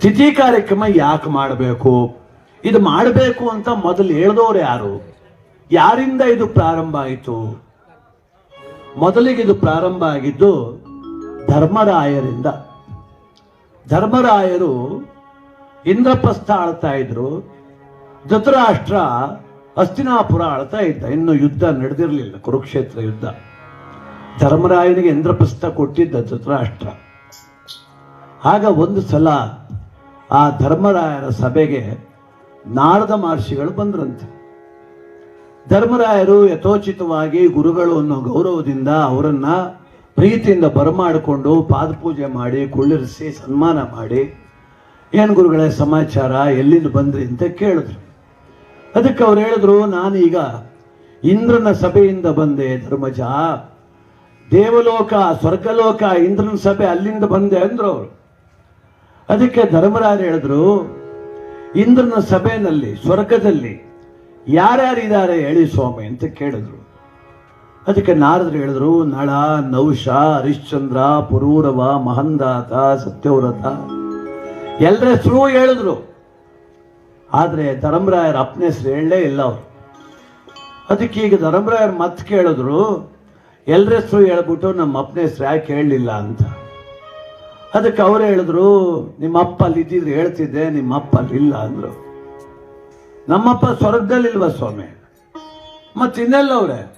ತಿಥಿ ಕಾರ್ಯಕ್ರಮ ಯಾಕೆ ಮಾಡಬೇಕು? ಇದು ಮಾಡಬೇಕು ಅಂತ ಮೊದಲು ಹೇಳಿದವರು ಯಾರು? ಯಾರಿಂದ ಇದು ಪ್ರಾರಂಭ ಆಯಿತು? ಮೊದಲಿಗೆ ಇದು ಪ್ರಾರಂಭ ಆಗಿದ್ದು ಧರ್ಮರಾಯರಿಂದ. ಧರ್ಮರಾಯರು ಇಂದ್ರಪ್ರಸ್ಥ ಆಳ್ತಾ ಇದ್ರು. ಧೃತರಾಷ್ಟ್ರ ಹಸ್ತಿನಾಪುರ ಆಳ್ತಾ ಇದ್ದ. ಇನ್ನು ಯುದ್ಧ ನಡೆದಿರಲಿಲ್ಲ, ಕುರುಕ್ಷೇತ್ರ ಯುದ್ಧ. ಧರ್ಮರಾಯನಿಗೆ ಇಂದ್ರಪ್ರಸ್ಥ ಕೊಟ್ಟಿದ್ದ ಧೃತರಾಷ್ಟ್ರ. ಆಗ ಒಂದು ಸಲ ಆ ಧರ್ಮರಾಯರ ಸಭೆಗೆ ನಾರದ ಮಹರ್ಷಿಗಳು ಬಂದ್ರಂತೆ. ಧರ್ಮರಾಯರು ಯಥೋಚಿತವಾಗಿ ಗುರುಗಳು ಅನ್ನೋ ಗೌರವದಿಂದ ಅವರನ್ನ ಪ್ರೀತಿಯಿಂದ ಬರಮಾಡಿಕೊಂಡು ಪಾದಪೂಜೆ ಮಾಡಿ, ಕುಳ್ಳಿರಿಸಿ, ಸನ್ಮಾನ ಮಾಡಿ, ಏನು ಗುರುಗಳೇ, ಸಮಾಚಾರ? ಎಲ್ಲಿಂದ ಬಂದ್ರಿ? ಅಂತ ಕೇಳಿದ್ರು. ಅದಕ್ಕೆ ಅವ್ರು ಹೇಳಿದ್ರು, ನಾನೀಗ ಇಂದ್ರನ ಸಭೆಯಿಂದ ಬಂದೆ, ಧರ್ಮಜ. ದೇವಲೋಕ, ಸ್ವರ್ಗಲೋಕ ಇಂದ್ರನ ಸಭೆ ಅಲ್ಲಿಂದ ಬಂದೆ, ಅಂದ್ರು ಅವರು. ಅದಕ್ಕೆ ಧರ್ಮರಾಜ ಹೇಳಿದ್ರು, ಇಂದ್ರನ ಸಭೆಯಲ್ಲಿ, ಸ್ವರ್ಗದಲ್ಲಿ ಯಾರ್ಯಾರಿದ್ದಾರೆ ಹೇಳಿ ಸ್ವಾಮಿ ಅಂತ ಕೇಳಿದ್ರು. ಅದಕ್ಕೆ ನಾರದ್ರು ಹೇಳಿದ್ರು, ನಳ ನೌಷ ಹರಿಶ್ಚಂದ್ರ, ಪುರೂರವ, ಮಹಂದಾತ, ಸತ್ಯವ್ರತ. ಎಲ್ಲರ ಹೆಸರು ಹೇಳಿದ್ರು. ಆದರೆ ಧರ್ಮರಾಯರ ಅಪ್ಪನ ಹೆಸರು ಹೇಳಲೇ ಇಲ್ಲ ಅವರು. ಅದಕ್ಕೆ ಈಗ ಧರ್ಮರಾಯರು ಮತ್ತೆ ಕೇಳಿದ್ರು ಎಲ್ಲರ ಹೆಸರು ಹೇಳ್ಬಿಟ್ಟು ನಮ್ಮ ಅಪ್ಪನ ಹೆಸರು ಯಾಕೆ ಹೇಳಲಿಲ್ಲ ಅಂತ. ಅದಕ್ಕೆ ಅವರೇ ಹೇಳಿದ್ರು, ನಿಮ್ಮ ಅಪ್ಪ ಅಲ್ಲಿ ಇದ್ದಿದ್ರು ಹೇಳ್ತಿದ್ದೆ, ನಿಮ್ಮ ಅಪ್ಪ ಅಲ್ಲಿ ಇಲ್ಲ ಅಂದ್ರು. ನಮ್ಮಪ್ಪ ಸ್ವರ್ಗದಲ್ಲಿಲ್ವ ಸ್ವಾಮಿ? ಮತ್ತೆ ಇನ್ನೆಲ್ಲ ಅವ್ರೆ?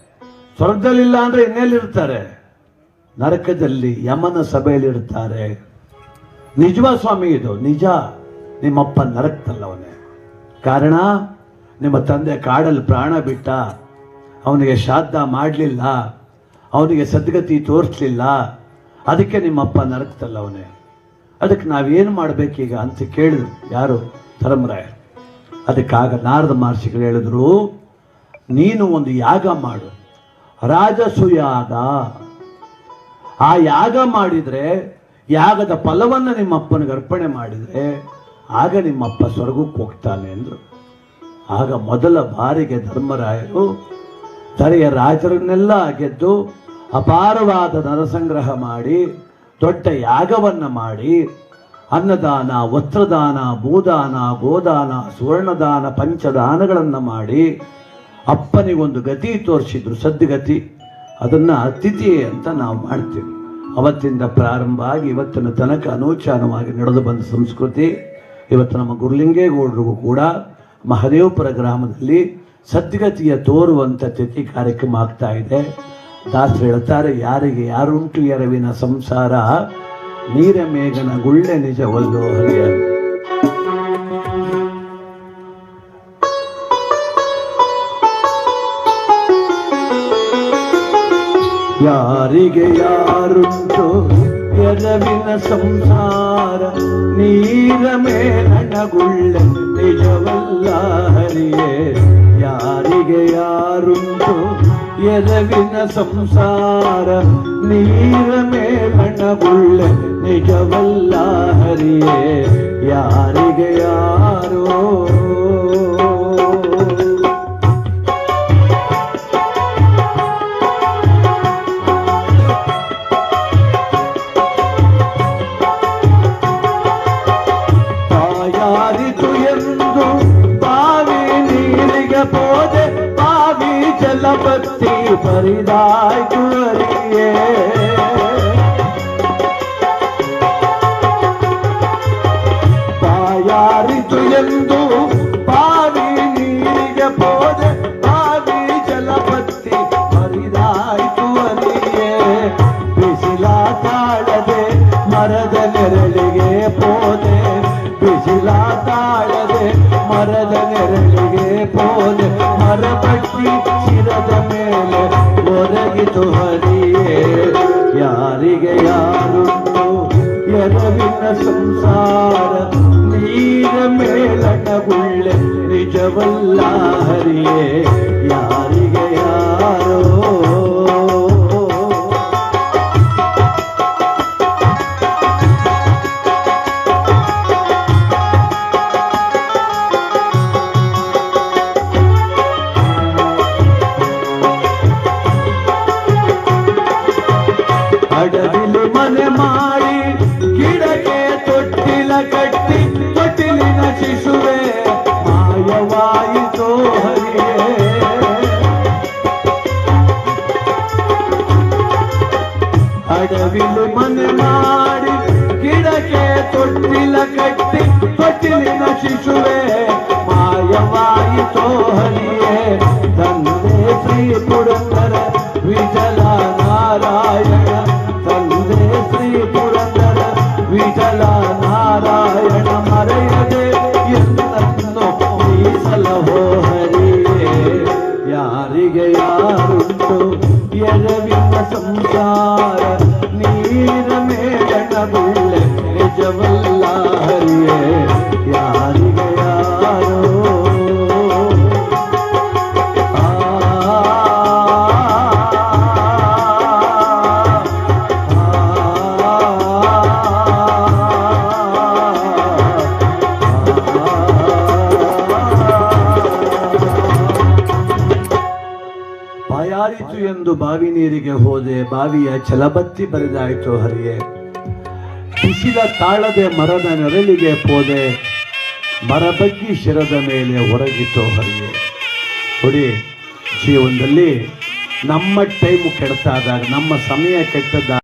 ಸ್ವರ್ಗದಲ್ಲಿಲ್ಲ ಅಂದ್ರೆ ಇನ್ನೆಲ್ಲಿರ್ತಾರೆ? ನರಕದಲ್ಲಿ ಯಮನ ಸಭೆಯಲ್ಲಿ ಇರ್ತಾರೆ ನಿಜವಾ ಸ್ವಾಮಿ ಇದು? ನಿಜ. ನಿಮ್ಮಪ್ಪ ನರಕದಲ್ಲವನೇ ಕಾರಣ, ನಿಮ್ಮ ತಂದೆ ಕಾಡಲ್ಲಿ ಪ್ರಾಣ ಬಿಟ್ಟ, ಅವನಿಗೆ ಶ್ರಾದ್ದ ಮಾಡಲಿಲ್ಲ, ಅವನಿಗೆ ಸದ್ಗತಿ ತೋರಿಸ್ಲಿಲ್ಲ ಅದಕ್ಕೆ ನಿಮ್ಮಪ್ಪ ನರಕ್ತಲ್ಲ ಅವನೇ. ಅದಕ್ಕೆ ನಾವೇನು ಮಾಡಬೇಕೀಗ ಅಂತ ಕೇಳಿದ್ರು. ಯಾರು? ಧರ್ಮರಾಯರು. ಅದಕ್ಕಾಗ ನಾರದ ಮಹರ್ಷಿಗಳು ಹೇಳಿದ್ರು, ನೀನು ಒಂದು ಯಾಗ ಮಾಡು. ರಾಜಸುಯಾಗ ಆ ಯಾಗ ಮಾಡಿದರೆ, ಯಾಗದ ಫಲವನ್ನು ನಿಮ್ಮಪ್ಪನಿಗೆ ಅರ್ಪಣೆ ಮಾಡಿದರೆ, ಆಗ ನಿಮ್ಮಪ್ಪ ಸ್ವರ್ಗಕ್ಕೆ ಹೋಗ್ತಾನೆ ಅಂದರು. ಆಗ ಮೊದಲ ಬಾರಿಗೆ ಧರ್ಮರಾಯರು ತರೆಯ ರಾಜರನ್ನೆಲ್ಲ ಗೆದ್ದು ಅಪಾರವಾದ ನರಸಂಗ್ರಹ ಮಾಡಿ, ದೊಡ್ಡ ಯಾಗವನ್ನ ಮಾಡಿ, ಅನ್ನದಾನ, ವಸ್ತ್ರದಾನ, ಭೂದಾನ, ಗೋದಾನ, ಸುವರ್ಣದಾನ, ಪಂಚದಾನಗಳನ್ನು ಮಾಡಿ ಅಪ್ಪನಿಗೊಂದು ಗತಿ ತೋರಿಸಿದ್ರು, ಸದ್ಗತಿ. ಅದನ್ನ ಅತಿಥಿ ಅಂತ ನಾವು ಮಾಡ್ತೀವಿ. ಅವತ್ತಿಂದ ಪ್ರಾರಂಭ ಆಗಿ ಇವತ್ತಿನ ತನಕ ಅನೂಚಾನವಾಗಿ ನಡೆದು ಬಂದ ಸಂಸ್ಕೃತಿ, ಇವತ್ತು ನಮ್ಮ ಗುರುಲಿಂಗೇಗೌಡರಿಗೂ ಕೂಡ ಮಹದೇವಪುರ ಗ್ರಾಮದಲ್ಲಿ ಸದ್ಗತಿಯ ತೋರುವಂಥ ತಿಥಿ ಕಾರ್ಯಕ್ರಮ ಆಗ್ತಾ ಇದೆ. ದಾಸರು ಹೇಳ್ತಾರೆ, ಯಾರಿಗೆ ಯಾರುಂಟು ಎರವಿನ ಸಂಸಾರ? ನೀರ ಮೇಘನ ಗುಳ್ಳೆ ನಿಜವಲ್ಲೋ ಹರಿಯ ಯಾರಿಗೆ ಯಾರುಂಟು ಎರವಿನ ಸಂಸಾರ? ನೀರ ಮೇಲನಗುಳ್ಳೆ ನಿಜವಲ್ಲ ಹರಿಯೇ. ಯಾರಿಗೆ ಯಾರುಂಟು ಎರವಿನ ಸಂಸಾರ ನೀರ ಮೇಲನಗುಳ್ಳೆ ನಿಜವಲ್ಲ ಹರಿಯೇ ಯಾರಿಗೆ ಯಾರೋ ತಾಯಾರಿತು ಎಂದು ಬಾವಿ ನೀರಿಗೆ ಹೋದೆ ಬಾವಿ ಜಲಪತ್ತಿ ಬರಿದಾಯ್ತು ಅರಿಯೇ ತಾಯಾರಿತು ಎಂದು ಬಾವಿ ನೀರಿಗೆ ಹೋದೆ ಬಾವಿ ಜಲಪತ್ತಿ ಬರಿದಾಯ್ತು ಅರಿಯೇ ಬಿಸಿಲ ತಾಳದೆ ಮರದ ನೆರಳಿಗೆ ಪೋದೆ ಬಿಸಿಲ ತಾಳದೆ ಮರದ ನೆರಳಿಗೆ ಪೋದೆ ನಿಜವಲ್ಲ ಹರಿಯೇ ಯಾರಿಗೆ ಯಾರೋ ಅಡವಿಲಿ ತೊಟ್ಟಿಲ ಕಟ್ಟಿ ತೊಟ್ಟಿಲಿನ ಶಿಶುವೆ ಮಾಯವಾಯಿತೋ ಹರಿಯೇ ತಂದೆ ಶ್ರೀ ಪುರಂದರ ವಿಠಲ ನಾರಾಯಣ ತಂದೆ ಶ್ರೀ ಪುರಂದರ ವಿಠಲ ನಾರಾಯಣ ಮರೆಯದೆ ಎಲ್ಲನ್ನು ಮೀಸಲಹೋ ಹರಿಯೇ ಯಾರಿಗೆ ಯಾರುಂಟು ಎಡವಿನ ಸಂಸಾರ ಬಾಯಾರಿತು ಎಂದು ಬಾವಿ ನೀರಿಗೆ ಹೋದೆ, ಬಾವಿಯ ಛಲಬತ್ತಿ ಬರಿದಾಯಿತು ಹರಿಯೇ. ಬಿಸಿಲ ತಾಳದೆ ಮರದ ನೆರಳಿಗೆ ಹೋದೆ ಮರ ಬಗ್ಗಿ ಶಿರದ ಮೇಲೆ ಹೊರಗಿತ್ತು ಹರಿಯೇ. ನೋಡಿ, ಜೀವನದಲ್ಲಿ ನಮ್ಮ ಟೈಮ್ ಕೆಡ್ತಾದಾಗ, ನಮ್ಮ ಸಮಯ ಕೆಟ್ಟದಾಗ